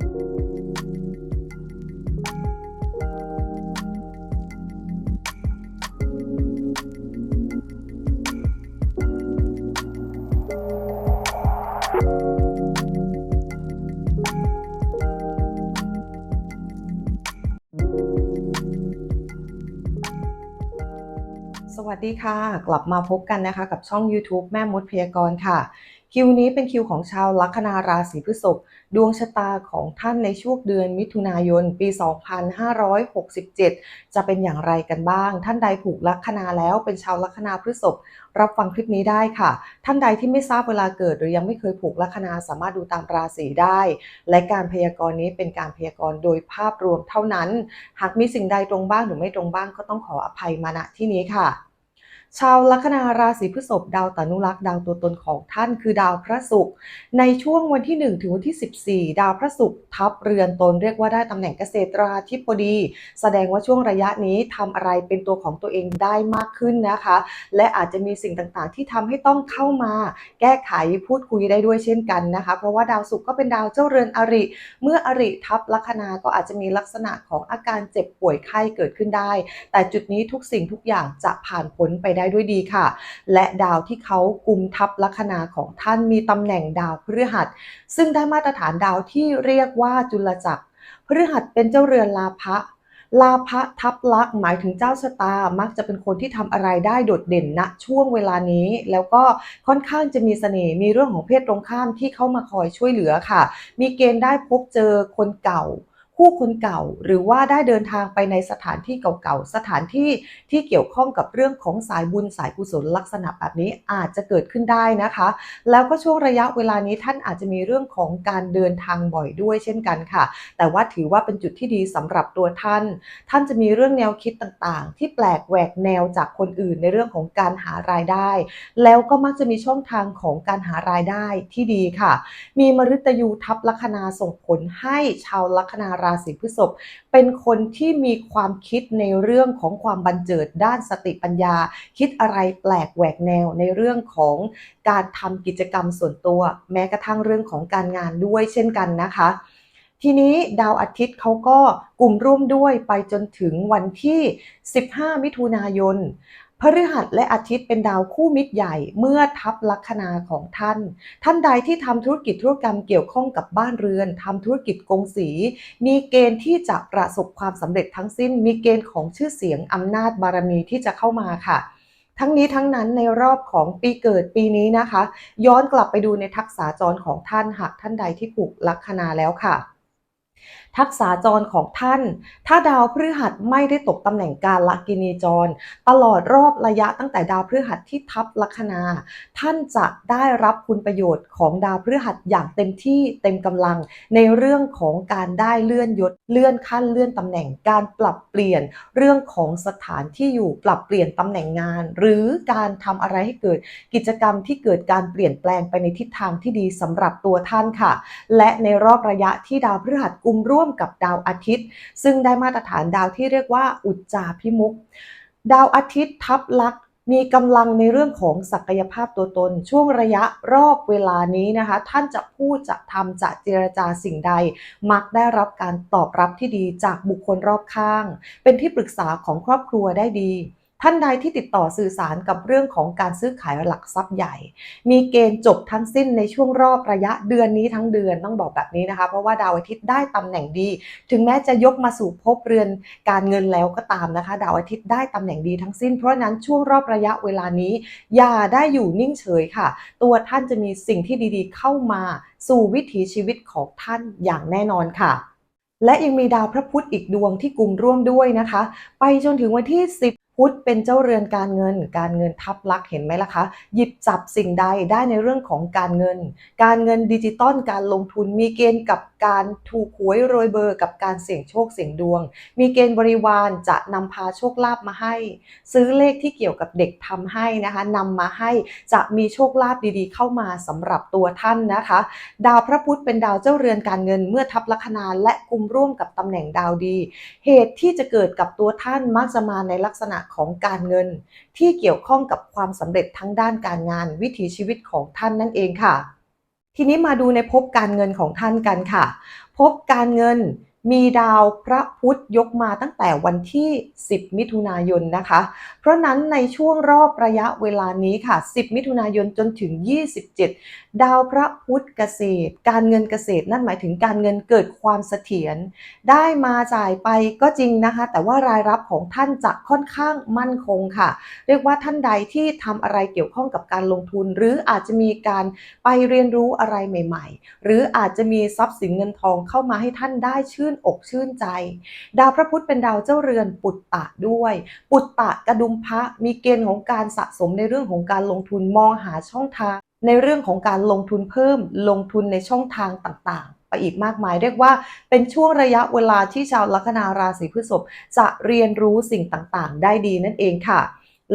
สวัสดีค่ะ กลับมาพบกันนะคะกับช่อง YouTube แม่มดพยากรณ์ค่ะ คิวนี้เป็นคิวของชาวลัคนาราศีพฤษภดวงชะตาของท่านในช่วงเดือนมิถุนายน ปี 2567 จะเป็นอย่างไรกันบ้าง ท่านใดผูกลัคนาแล้วเป็นชาวลัคนาพฤษภรับฟังคลิปนี้ได้ค่ะ ท่านใดที่ไม่ทราบเวลาเกิด หรือยังไม่เคยผูกลัคนาสามารถดูตามราศีได้ และการพยากรณ์นี้เป็นการพยากรณ์โดยภาพรวมเท่านั้น หากมีสิ่งใดตรงบ้างหรือไม่ตรงบ้างก็ต้องขออภัยมาณที่นี้ค่ะ ชาวลัคนาราศีพฤษภดาวตานุรักษ์ดาวตัวตนของท่านคือดาวพระศุกร์ในช่วงวันที่ 1 ถึงวันที่ 14 ดาวพระศุกร์ทับเรือนตนเรียกว่าได้ตำแหน่งเกษตราธิบดี แสดงว่าช่วงระยะนี้ทำอะไรเป็นตัวของตัวเองได้มากขึ้นนะคะ และอาจจะมีสิ่งต่างๆ ที่ทำให้ต้องเข้ามา แก้ไขพูดคุยได้ด้วยเช่นกันนะคะ เพราะว่าดาวศุกร์ก็เป็นดาวเจ้าเรือนอริ เมื่ออริทับลัคนาก็อาจจะมีลักษณะของอาการเจ็บป่วยไข้เกิดขึ้นได้ แต่จุดนี้ทุกสิ่งทุกอย่างจะผ่านพ้นไปได้ด้วยดีค่ะ และดาวที่เขากุมทับลัคนาของท่านมีตำแหน่งดาวพฤหัส ซึ่งได้มาตรฐานดาวที่เรียกว่าจุลจักรพฤหัสเป็นเจ้าเรือนลาภะลาภะทับลักหมายถึงเจ้าชะตา มักจะเป็นคนที่ทำอะไรได้โดดเด่นณช่วงเวลานี้ แล้วก็ค่อนข้างจะมีเสน่ห์มีเรื่องของเพศตรงข้ามที่เข้ามาคอยช่วยเหลือค่ะ มีเกณฑ์ได้พบเจอคนเก่า คู่คนเก่าหรือว่าได้เดินทางไปในสถานที่เก่าๆ สถานที่ที่เกี่ยวข้องกับเรื่องของสายบุญสายกุศลลักษณะแบบนี้อาจจะเกิดขึ้นได้นะคะ แล้วก็ช่วงระยะเวลานี้ท่านอาจจะมีเรื่องของการเดินทางบ่อยด้วยเช่นกันค่ะ แต่ว่าถือว่าเป็นจุดที่ดีสำหรับตัวท่าน ท่านจะมีเรื่องแนวคิดต่างๆ ที่แปลกแหวกแนวจากคนอื่นในเรื่องของการหารายได้ แล้วก็มักจะมีช่องทางของการหารายได้ที่ดีค่ะ มีมฤตยูทับลัคนาส่งผลให้ชาวลัคนาราราศีพฤษภเป็นคนที่มีความคิดในเรื่องของความบันเจิดด้านสติปัญญา คิดอะไรแปลกแหวกแนวในเรื่องของการทำกิจกรรมส่วนตัว แม้กระทั่งเรื่องของการงานด้วยเช่นกันนะคะ ทีนี้ดาวอาทิตย์เขาก็กลุ่มร่วมด้วยไปจนถึงวันที่ 15 มิถุนายน พฤหัสและอาทิตย์เป็นดาวคู่มิตรใหญ่เมื่อทับลัคนาของท่าน ท่านใดที่ทำธุรกิจธุรกรรมเกี่ยวข้องกับบ้านเรือนทำธุรกิจกงสี มีเกณฑ์ที่จะประสบความสำเร็จทั้งสิ้น มีเกณฑ์ของชื่อเสียงอำนาจบารมีที่จะเข้ามาค่ะทั้งนี้ทั้งนั้นในรอบของปีเกิดปีนี้นะคะ ย้อนกลับไปดูในทักษะจรของท่านหากท่านใดที่ผูกลัคนาแล้วค่ะ ทักษะจรของท่าน ถ้าดาวพฤหัสไม่ได้ตกตำแหน่งการละกินีจร ตลอดรอบระยะตั้งแต่ดาวพฤหัสที่ทับลัคนา ท่านจะได้รับคุณประโยชน์ของดาวพฤหัสอย่างเต็มที่เต็มกำลัง ในเรื่องของการได้เลื่อนยศเลื่อนขั้นเลื่อนตำแหน่งการปรับเปลี่ยนเรื่องของสถานที่อยู่ปรับเปลี่ยนตำแหน่งงาน หรือการทำอะไรให้เกิดกิจกรรมที่เกิดการเปลี่ยนแปลงไปในทิศทางที่ดีสำหรับตัวท่านค่ะ และในรอบระยะที่ดาวพฤหัสกุมร่วมกับดาวอาทิตย์ ซึ่งได้มาตรฐานดาวที่เรียกว่าอุจจาพิมุก ดาวอาทิตย์ทับลักษมีกำลังในเรื่องของศักยภาพตัวตน ช่วงระยะรอบเวลานี้นะคะ ท่านจะพูดจะทำจะเจรจาสิ่งใด มักได้รับการตอบรับที่ดีจากบุคคลรอบข้าง เป็นที่ปรึกษาของครอบครัวได้ดี ท่านใดที่ติดต่อสื่อสารกับเรื่องของการซื้อขายหลักทรัพย์ใหญ่ มีเกณฑ์จบทั้งสิ้นในช่วงรอบระยะเดือนนี้ทั้งเดือนต้องบอกแบบนี้นะคะ เพราะว่าดาวอาทิตย์ได้ตำแหน่งดี ถึงแม้จะยกมาสู่ภพเรือนการเงินแล้วก็ตามนะคะ ดาวอาทิตย์ได้ตำแหน่งดีทั้งสิ้น เพราะฉะนั้นช่วงรอบระยะเวลานี้ อย่าได้อยู่นิ่งเฉยค่ะ ตัวท่านจะมีสิ่งที่ดีๆ เข้ามาสู่วิถีชีวิตของท่านอย่างแน่นอนค่ะและยังมีดาวพระพุธอีกดวงที่กลุ่มร่วมด้วยนะคะ ไปจนถึงวันที่10 พุธเป็นเจ้าเรือนการเงิน การเงินทับลักเห็นไหมล่ะคะ หยิบจับสิ่งใดได้ในเรื่องของการเงิน การเงินดิจิตอลการลงทุนมีเกณฑ์กับการถูกหวยโรยเบอร์กับการเสี่ยงโชคเสี่ยงดวง มีเกณฑ์บริวารจะนำพาโชคลาภมาให้ ซื้อเลขที่เกี่ยวกับเด็กทำให้นะคะนำมาให้จะมีโชคลาภดีๆ เข้ามาสำหรับตัวท่านนะคะ ดาวพระพุธเป็นดาวเจ้าเรือนการเงิน เมื่อทับลัคนาและกุมร่วมกับตำแหน่งดาวดี เหตุที่จะเกิดกับตัวท่านมักจะมาในลักษณะของการเงิน ที่เกี่ยวข้องกับความสำเร็จทั้งด้านการงานวิถีชีวิตของท่านนั่นเองค่ะ ทีนี้มาดูในภพการเงินของท่านกันค่ะภพการเงิน มีดาวพระพุธยกมาตั้งแต่วันที่ 10 มิถุนายนนะคะ เพราะนั้นในช่วงรอบระยะเวลานี้ค่ะ 10 มิถุนายนจนถึง 27 ดาวพระพุธเกษตร การเงินเกษตรนั่นหมายถึงการเงินเกิดความเสถียรได้มาจ่ายไปก็จริงนะคะ แต่ว่ารายรับของท่านจะค่อนข้างมั่นคงค่ะ เรียกว่าท่านใดที่ทำอะไรเกี่ยวข้องกับการลงทุน หรืออาจจะมีการไปเรียนรู้อะไรใหม่ ๆ หรืออาจจะมีทรัพย์สินเงินทองเข้ามาให้ท่านได้ชื่นอกชื่นใจ ดาวพระพุธเป็นดาวเจ้าเรือนปุตตะด้วย ปุตตะกระดุมพระมีเกณฑ์ของการสะสมในเรื่องของการลงทุนมองหาช่องทาง ในเรื่องของการลงทุนเพิ่ม ลงทุนในช่องทางต่างๆไปอีกมากมายเรียกว่าเป็นช่วงระยะเวลาที่ชาวลัคนาราศีพฤษภจะเรียนรู้สิ่งต่างๆ ได้ดีนั่นเองค่ะ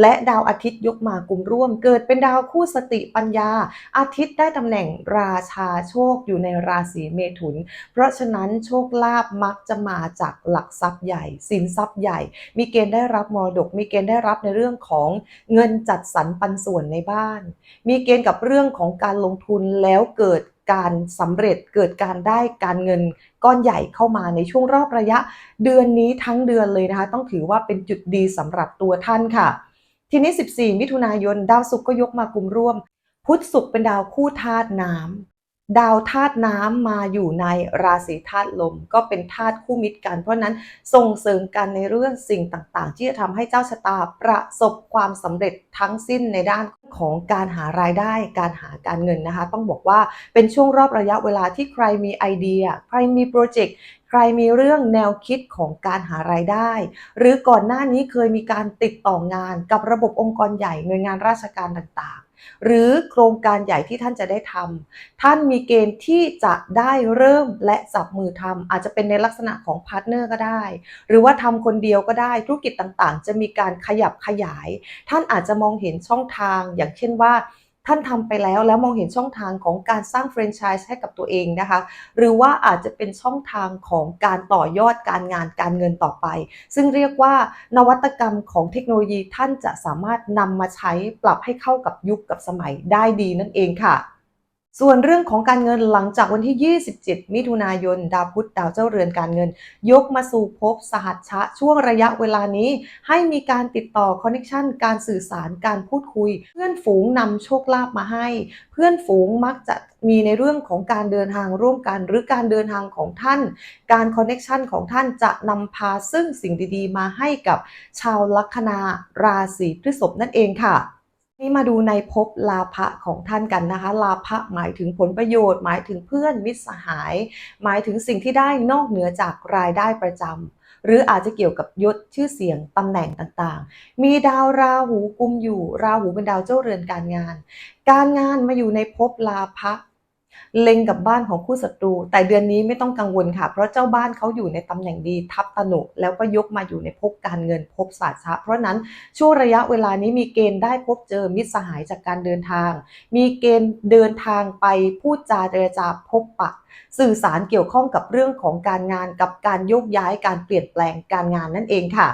และดาวอาทิตย์ยกมากุมร่วม เกิดเป็นดาวคู่สติปัญญา อาทิตย์ได้ตำแหน่งราชาโชคอยู่ในราศีเมถุน เพราะฉะนั้นโชคลาภมักจะมาจากหลักทรัพย์ใหญ่สินทรัพย์ใหญ่ มีเกณฑ์ได้รับมรดก มีเกณฑ์ได้รับในเรื่องของเงินจัดสรรปันส่วนในบ้าน มีเกณฑ์กับเรื่องของการลงทุนแล้วเกิดการสำเร็จเกิดการได้การเงินก้อนใหญ่เข้ามาในช่วงรอบระยะ เดือนนี้ทั้งเดือนเลยนะคะ ต้องถือว่าเป็นจุดดีสำหรับตัวท่านค่ะ ทีนี้ 14 มิถุนายน ดาวศุกร์ก็ยกมากลุ่มร่วม พุธศุกร์เป็นดาวคู่ธาตุน้ำ ดาวธาตุน้ำมาอยู่ในราศีธาตุลม ก็เป็นธาตุคู่มิตรกัน เพราะนั้นส่งเสริมกันในเรื่องสิ่งต่างๆ ที่จะทำให้เจ้าชะตาประสบความสำเร็จทั้งสิ้นในด้านของการหารายได้ การหาการเงินนะคะ ต้องบอกว่าเป็นช่วงรอบระยะเวลาที่ใครมีไอเดีย ใครมีโปรเจกต์ใครมีเรื่องแนวคิดของการหารายได้ หรือก่อนหน้านี้เคยมีการติดต่องานกับระบบองค์กรใหญ่หน่วยงานราชการต่างๆ หรือโครงการใหญ่ที่ท่านจะได้ทำท่านมีเกณฑ์ที่จะได้เริ่มและจับมือทำอาจจะเป็นในลักษณะของพาร์ทเนอร์ก็ได้ หรือว่าทำคนเดียวก็ได้ธุรกิจต่างๆ จะมีการขยับขยาย ท่านอาจจะมองเห็นช่องทางอย่างเช่นว่า ท่านทำไปแล้วแล้วมองเห็นช่องทางของการสร้างแฟรนไชส์ให้กับตัวเองนะคะ หรือว่าอาจจะเป็นช่องทางของการต่อยอดการงานการเงินต่อไป ซึ่งเรียกว่านวัตกรรมของเทคโนโลยีท่านจะสามารถนำมาใช้ปรับให้เข้ากับยุคกับสมัยได้ดีนั่นเองค่ะ ส่วนเรื่องของการเงินหลังจากวันที่ 27 มิถุนายน ดาวพุธดาวเจ้าเรือนการเงิน ยกมาสู่ภพสหัชชะช่วงระยะเวลานี้ ให้มีการติดต่อคอนเน c ชันการสื่อสารการพูดคุย เพื่อนฝูงนำโชคลาภมาให้ เพื่อนฝูงมักจะมีในเรื่องของการเดินทางร่วมกัน หรือการเดินทางของท่าน การคอนเน c ชันของท่านจะนำพาซึ่งสิ่งดีๆ มาให้กับชาวลัคนาราศีพฤษภนั่นเองค่ะ นี่มาดูในภพลาภะของท่านกันนะคะ ลาภะหมายถึงผลประโยชน์ หมายถึงเพื่อนมิตรสหาย หมายถึงสิ่งที่ได้นอกเหนือจากรายได้ประจำหรืออาจจะเกี่ยวกับยศชื่อเสียงตำแหน่งต่างๆ มีดาวราหูกุมอยู่ ราหูเป็นดาวเจ้าเรือนการงาน การงานมาอยู่ในภพลาภะ เล็งกับบ้านของคู่ศัตรู แต่เดือนนี้ไม่ต้องกังวลค่ะ เพราะเจ้าบ้านเขาอยู่ในตำแหน่งดีทับตนุ แล้วก็ยกมาอยู่ในภพการเงินภพศาสตร์เพราะนั้นช่วงระยะเวลานี้มีเกณฑ์ได้พบเจอมิตรสหายจากการเดินทาง มีเกณฑ์เดินทางไปพูดจาเจรจาพบปะ สื่อสารเกี่ยวข้องกับเรื่องของการงานกับการโยกย้ายการเปลี่ยนแปลงการงานนั่นเองค่ะ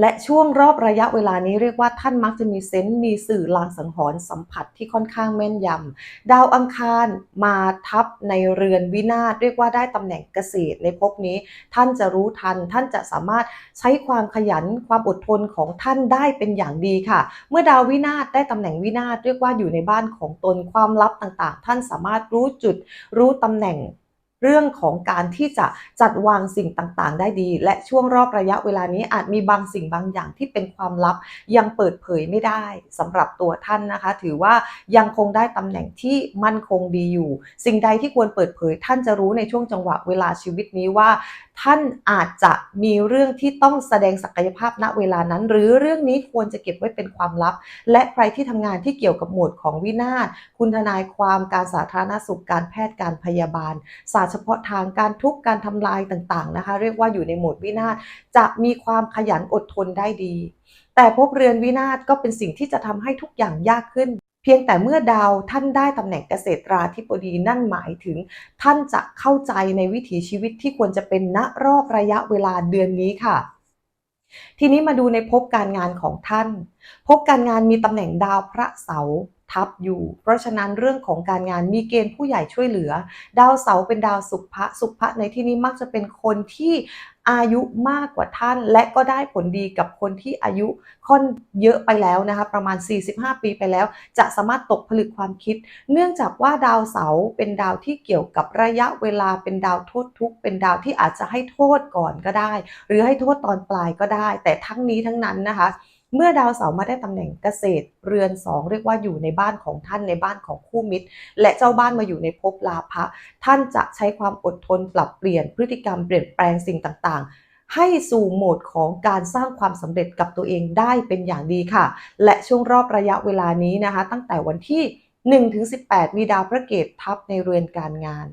และช่วงรอบระยะเวลานี้เรียกว่าท่านมักจะมีเซนต์มีสื่อลางสังหรณ์สัมผัสที่ค่อนข้างแม่นยำดาวอังคารมาทับในเรือนวินาศเรียกว่าได้ตำแหน่งเกษตรในภพนี้ ท่านจะรู้ทัน ท่านจะสามารถใช้ความขยันความอดทนของท่านได้เป็นอย่างดีค่ะ เมื่อดาววินาศได้ตำแหน่งวินาศเรียกว่าอยู่ในบ้านของตนความลับต่างๆ ท่านสามารถรู้จุดรู้ตำแหน่ง เรื่องของการที่จะจัดวางสิ่งต่างๆ ได้ดี และช่วงรอบระยะเวลานี้อาจมีบางสิ่งบางอย่างที่เป็นความลับยังเปิดเผยไม่ได้สำหรับตัวท่านนะคะ ถือว่ายังคงได้ตำแหน่งที่มั่นคงดีอยู่ สิ่งใดที่ควรเปิดเผย ท่านจะรู้ในช่วงจังหวะเวลาชีวิตนี้ว่า ท่านอาจจะมีเรื่องที่ต้องแสดงศักยภาพณเวลานั้น หรือเรื่องนี้ควรจะเก็บไว้เป็นความลับ และใครที่ทำงานที่เกี่ยวกับหมวดของวินาศคุณทนายความการสาธารณสุขการแพทย์การพยาบาลศาสตร์ฉพาะทางการทุบการทำลายต่างๆนะคะ เรียกว่าอยู่ในโหมดวินาศจะมีความขยันอดทนได้ดี แต่พบเรือนวินาศก็เป็นสิ่งที่จะทำให้ทุกอย่างยากขึ้น เพียงแต่เมื่อดาวท่านได้ตำแหน่งเกษตราธิบดีนั่นหมายถึง ท่านจะเข้าใจในวิถีชีวิตที่ควรจะเป็นณรอบระยะเวลาเดือนนี้ค่ะทีนี้มาดูในภพการงานของท่านภพการงานมีตำแหน่งดาวพระเสาร์ ทับอยู่ เพราะฉะนั้นเรื่องของการงานมีเกณฑ์ผู้ใหญ่ช่วยเหลือ ดาวเสาเป็นดาวสุภะสุภะในที่นี้มักจะเป็นคนที่อายุมากกว่าท่าน และก็ได้ผลดีกับคนที่อายุค่อนเยอะไปแล้วนะคะประมาณ 45 ปีไปแล้ว จะสามารถตกผลึกความคิด เนื่องจากว่าดาวเสาเป็นดาวที่เกี่ยวกับระยะเวลาเป็นดาวโทษทุกเป็นดาวที่อาจจะให้โทษก่อนก็ได้ หรือให้โทษตอนปลายก็ได้ แต่ทั้งนี้ทั้งนั้นนะคะ เมื่อดาวเสาร์มาได้ตำแหน่งเกษตร เรือน2เรียกว่าอยู่ในบ้านของท่านในบ้านของคู่มิตร และเจ้าบ้านมาอยู่ในภพลาภะท่านจะใช้ความอดทนปรับเปลี่ยนพฤติกรรมเปลี่ยนแปลงสิ่งต่างๆ ให้สู่โหมดของการสร้างความสำเร็จกับตัวเองได้เป็นอย่างดีค่ะ และช่วงรอบระยะเวลานี้นะคะ ตั้งแต่วันที่ 1-18 มีดาวพระเกตทับในเรือนการงาน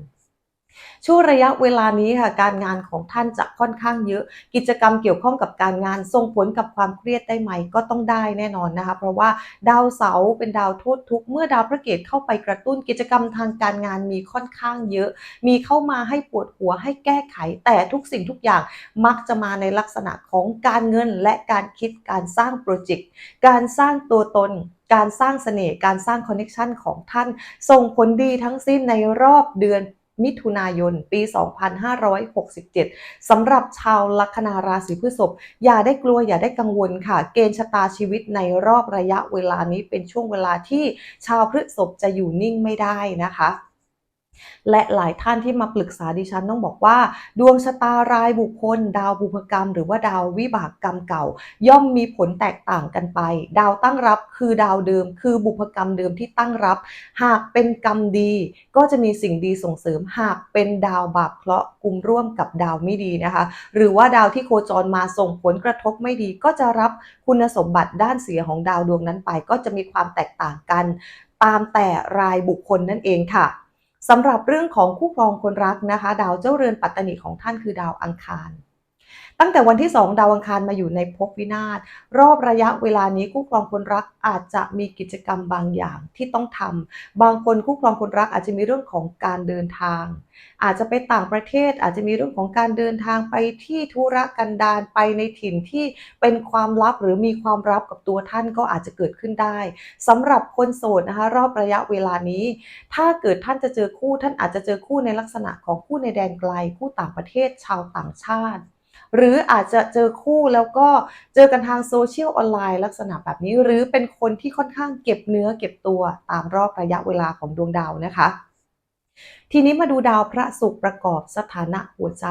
ช่วงระยะเวลานี้ค่ะการงานของท่านจะค่อนข้างเยอะ กิจกรรมเกี่ยวข้องกับการงานส่งผลกับความเครียดได้ไหมก็ต้องได้แน่นอนนะคะ เพราะว่าดาวเสาร์เป็นดาวโทษทุกเมื่อดาวพระเกตเข้าไปกระตุ้นกิจกรรมทางการงานมีค่อนข้างเยอะ มีเข้ามาให้ปวดหัวให้แก้ไข แต่ทุกสิ่งทุกอย่างมักจะมาในลักษณะของการเงินและการคิดการสร้างโปรเจกต์การสร้างตัวตนการสร้างเสน่ห์การสร้างคอนเนคชันของท่านส่งผลดีทั้งสิ้นในรอบเดือน มิถุนายน ปี 2567สำหรับชาวลัคนาราศีพฤษภอย่าได้กลัวอย่าได้กังวลค่ะ เกณฑ์ชะตาชีวิตในรอบระยะเวลานี้เป็นช่วงเวลาที่ชาวพฤษภจะอยู่นิ่งไม่ได้นะคะ และหลายท่านที่มาปรึกษาดิฉันต้องบอกว่า ดวงชะตารายบุคคล ดาวบุพกรรม หรือว่าดาววิบากกรรมเก่า ย่อมมีผลแตกต่างกันไป ดาวตั้งรับคือดาวเดิม คือบุพกรรมเดิมที่ตั้งรับ หากเป็นกรรมดี ก็จะมีสิ่งดีส่งเสริม หากเป็นดาวบาปเคราะห์กลุ่มร่วมกับดาวไม่ดีนะคะ หรือว่าดาวที่โคจรมาส่งผลกระทบไม่ดี ก็จะรับคุณสมบัติด้านเสียของดาวดวงนั้นไป ก็จะมีความแตกต่างกัน ตามแต่รายบุคคลนั่นเองค่ะ สำหรับเรื่องของคู่ครองคนรักนะคะ ดาวเจ้าเรือนปัตตานิของท่านคือดาวอังคาร ตั้งแต่วันที่ 2 ดาวอังคารมาอยู่ในภพวินาศรอบระยะเวลานี้คู่ครองคนรักอาจจะมีกิจกรรมบางอย่างที่ต้องทำบางคนคู่ครองคนรักอาจจะมีเรื่องของการเดินทาง อาจจะไปต่างประเทศอาจจะมีเรื่องของการเดินทางไปที่ธุระกันดารไปในถิ่นที่เป็นความลับหรือมีความลับกับตัวท่านก็อาจจะเกิดขึ้นได้สำหรับคนโสดนะคะ รอบระยะเวลานี้ ถ้าเกิดท่านจะเจอคู่ท่านอาจจะเจอคู่ในลักษณะของคู่ในแดนไกล คู่ต่างประเทศชาวต่างชาติ หรืออาจจะเจอคู่แล้วก็เจอกันทางโซเชียลออนไลน์ลักษณะแบบนี้ หรือเป็นคนที่ค่อนข้างเก็บเนื้อเก็บตัวตามรอบระยะเวลาของดวงดาวนะคะทีนี้มาดูดาวพระศุกร์ประกอบสถานะหัวใจ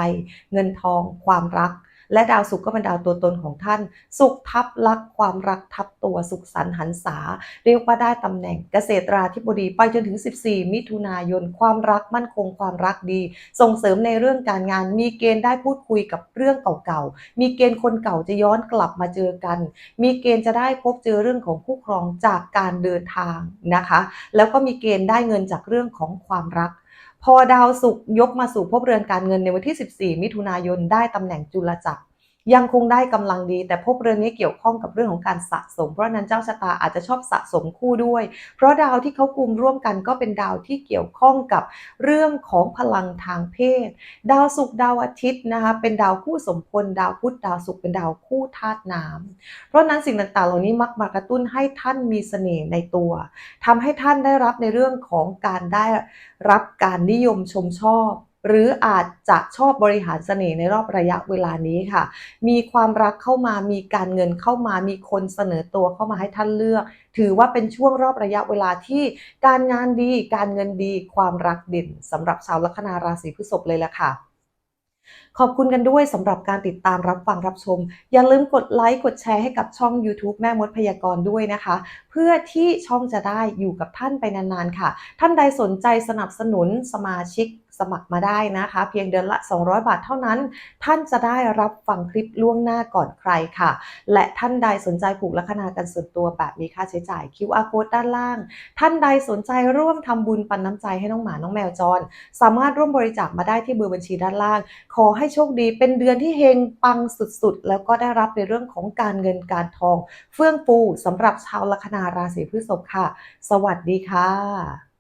เงินทอง ความรัก และดาวศุกร์ก็เป็นดาวตัวตนของท่าน สุขทับลักความรักทับตัวสุขสันหันษา เรียกว่าได้ตำแหน่งเกษตราธิบดีไปจนถึง 14 มิถุนายน ความรักมั่นคงความรักดี ส่งเสริมในเรื่องการงาน มีเกณฑ์ได้พูดคุยกับเรื่องเก่าๆ มีเกณฑ์คนเก่าจะย้อนกลับมาเจอกัน มีเกณฑ์จะได้พบเจอเรื่องของคู่ครองจากการเดินทางนะคะ แล้วก็มีเกณฑ์ได้เงินจากเรื่องของความรัก พอดาวศุกร์ยกมาสู่ภพเรือนการเงินในวันที่ 14 มิถุนายนได้ตำแหน่งจุลจักร ยังคงได้กำลังดี แต่ภพเรือนนี้เกี่ยวข้องกับเรื่องของการสะสม เพราะนั้นเจ้าชะตาอาจจะชอบสะสมคู่ด้วย เพราะดาวที่เขากลุ่มร่วมกันก็เป็นดาวที่เกี่ยวข้องกับเรื่องของพลังทางเพศ ดาวศุกร์ดาวอาทิตย์นะคะเป็นดาวคู่สมพลดาวพุธดาวศุกร์เป็นดาวคู่ธาตุน้ำเพราะนั้นสิ่งต่างๆ เหล่านี้มักมากระตุ้นให้ท่านมีเสน่ห์ในตัวทำให้ท่านได้รับในเรื่องของการได้รับการนิยมชมชอบ หรืออาจจะชอบบริหารเสน่ห์ในรอบระยะเวลานี้ค่ะ มีความรักเข้ามามีการเงินเข้ามามีคนเสนอตัวเข้ามาให้ท่านเลือก ถือว่าเป็นช่วงรอบระยะเวลาที่การงานดี การเงินดี ความรักเด่นสำหรับชาวลัคนาราศีพฤษภเลยละค่ะขอบคุณกันด้วยสำหรับการติดตามรับฟังรับชม อย่าลืมกดไลค์กดแชร์ให้กับช่อง YouTube แม่มดพยากรณ์ด้วยนะคะ เพื่อที่ช่องจะได้อยู่กับท่านไปนานๆค่ะ ท่านใดสนใจสนับสนุนสมาชิก สมัครมาได้นะคะ เพียงเดือนละ 200 บาทเท่านั้น ท่านจะได้รับฟังคลิปล่วงหน้าก่อนใครค่ะ และท่านใดสนใจผูกลัคนากันส่วนตัวแบบมีค่าใช้จ่าย QR code ด้านล่าง ท่านใดสนใจร่วมทำบุญปันน้ำใจให้น้องหมาน้องแมวจร สามารถร่วมบริจาคมาได้ที่เบอร์บัญชีด้านล่าง ขอให้โชคดีเป็นเดือนที่เฮงปังสุดๆ แล้วก็ได้รับในเรื่องของการเงินการทอง เฟื่องฟูสำหรับชาวลัคนาราศีพฤษภค่ะ สวัสดีค่ะ